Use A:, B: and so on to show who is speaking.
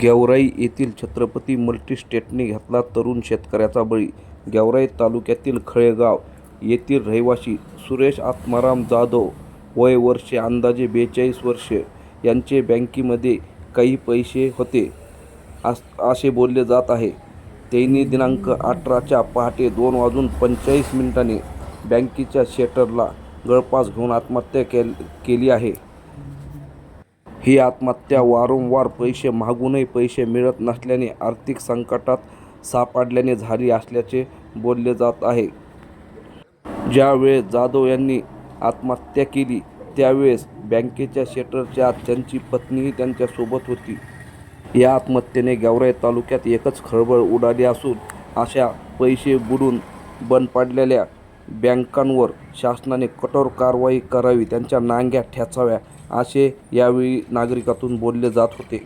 A: गेवराई येथील छत्रपती मल्टीस्टेटने घेतला तरुण शेतकऱ्याचा बळी. गेवराई तालुक्यातील खळेगाव येथील रहिवासी सुरेश आत्माराम जाधव वय वर्षे अंदाजे बेचाळीस वर्षे यांचे बँकेमध्ये काही पैसे होते अस असे बोलले जात आहे. त्यांनी दिनांक अठराच्या पहाटे दोन वाजून पंचेचाळीस मिनिटांनी बँकेच्या शेटरला गळपास घेऊन आत्महत्या केल केली आहे. ही आत्महत्या वारंवार पैसे मागूनही पैसे मिळत नसल्याने आर्थिक संकटात सापडल्याने झाली असल्याचे बोलले जात आहे. ज्यावेळेस जाधव यांनी आत्महत्या केली त्यावेळेस बँकेच्या शेटरच्या आत त्यांची पत्नीही त्यांच्यासोबत होती. या आत्महत्येने गेवराई तालुक्यात एकच खळबळ उडाली असून अशा पैसे बुडून बंद पडलेल्या बँकांवर शासनाने कठोर कारवाई करावी त्यांच्या नांग्या ठेचाव्या असे यावेळी नागरिकातून बोलले जात होते.